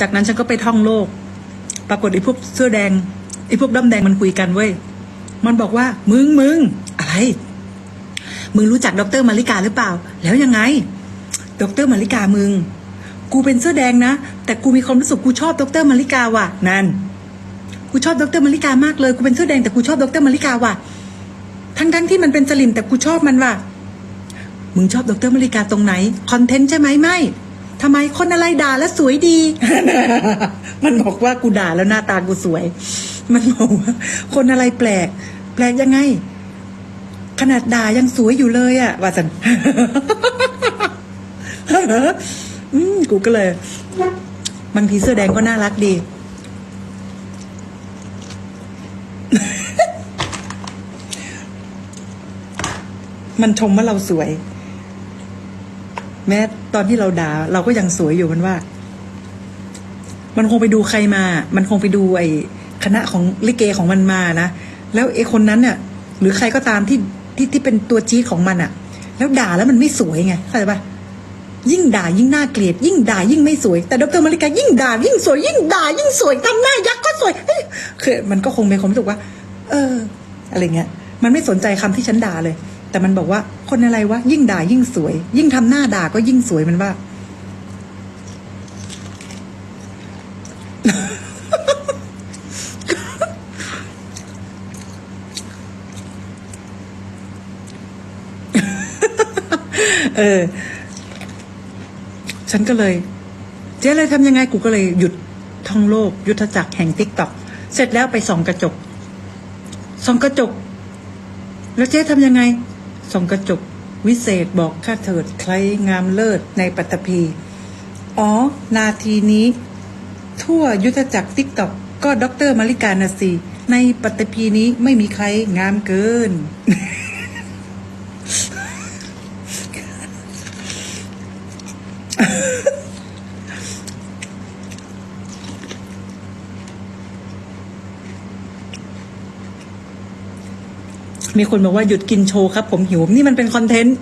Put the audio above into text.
จากนั้นฉันก็ไปท่องโลก ปรากฏไอ้พวกเสื้อแดงไอ้พวกดำแดงมันคุยกันเว้ยมันบอกว่ามึงมึงอะไร มึงรู้จักดรมาริกาหรือเปล่า แล้วยังไง ดรมาริกามึง กูเป็นเสื้อแดงนะ แต่กูมีความรู้สึกกูชอบดรมาริกาว่ะ นั่น กูชอบดรมาริกามากเลย กูเป็นเสื้อแดงแต่กูชอบดรมาริกาว่ะ ทั้งทั้งที่มันเป็นสลิมแต่กูชอบมันว่ะ มึงชอบดรมาริกาตรงไหน คอนเทนต์ใช่ไหมไม่ ทำไมคนอะไรด่าแล้วสวยดี มันบอกว่ากูด่าแล้วหน้าตากูสวย มันบอกว่าคนอะไรแปลก แปลกยังไง ขนาดด่ายังสวยอยู่เลยอะว่าสันอืมกูก็เลยบางทีเสื้อแดงก็น่ารักดี มันชมว่าเราสวย แม้ตอนที่เราด่าเราก็ยังสวยอยู่มันว่า มันคงไปดูใครมา มันคงไปดูไอ้คณะของลิเกของมันมานะแล้วไอ้คนนั้นเนี่ยหรือใครก็ตามที่ที่ที่เป็นตัวจี๊ดของมันอะแล้วด่าแล้วมันไม่สวยไงเข้าใจปะยิ่งด่ายิ่งน่าเกลียด ยิ่งด่ายิ่งไม่สวย แต่ดรมาริกายิ่งด่ายิ่งสวย ยิ่งด่ายิ่งสวยทำหน้ายักษ์ก็สวยเฮ้ยคือมันก็คงเป็นความรู้สึกว่า เออ อะไรเงี้ย มันไม่สนใจคำที่ฉันด่าเลย แต่มันบอกว่าคนอะไรวะยิ่งด่ายิ่งสวย ยิ่งทำหน้าด่าก็ยิ่งสวยมันว่า เออ ฉันก็เลย เจ๊เลยทำยังไงกูก็เลยหยุดท่องโลก ยุทธจักรแห่งติ๊กต็อกเสร็จแล้วไปส่องกระจกส่องกระจก แล้วเจ๊ทำยังไง ส่องกระจกวิเศษบอกข้าเถิดใครงามเลิศในปัตภีอ๋อ นาทีนี้ ทั่วยุทธจักรติ๊กต็อกก็ด็อกเตอร์มาริกานาซีในปัตตภีนี้ไม่มีใครงามเกิน มีคนบอกว่าหยุดกินโชว์ครับ ผมหิว นี่มันเป็นคอนเทนต์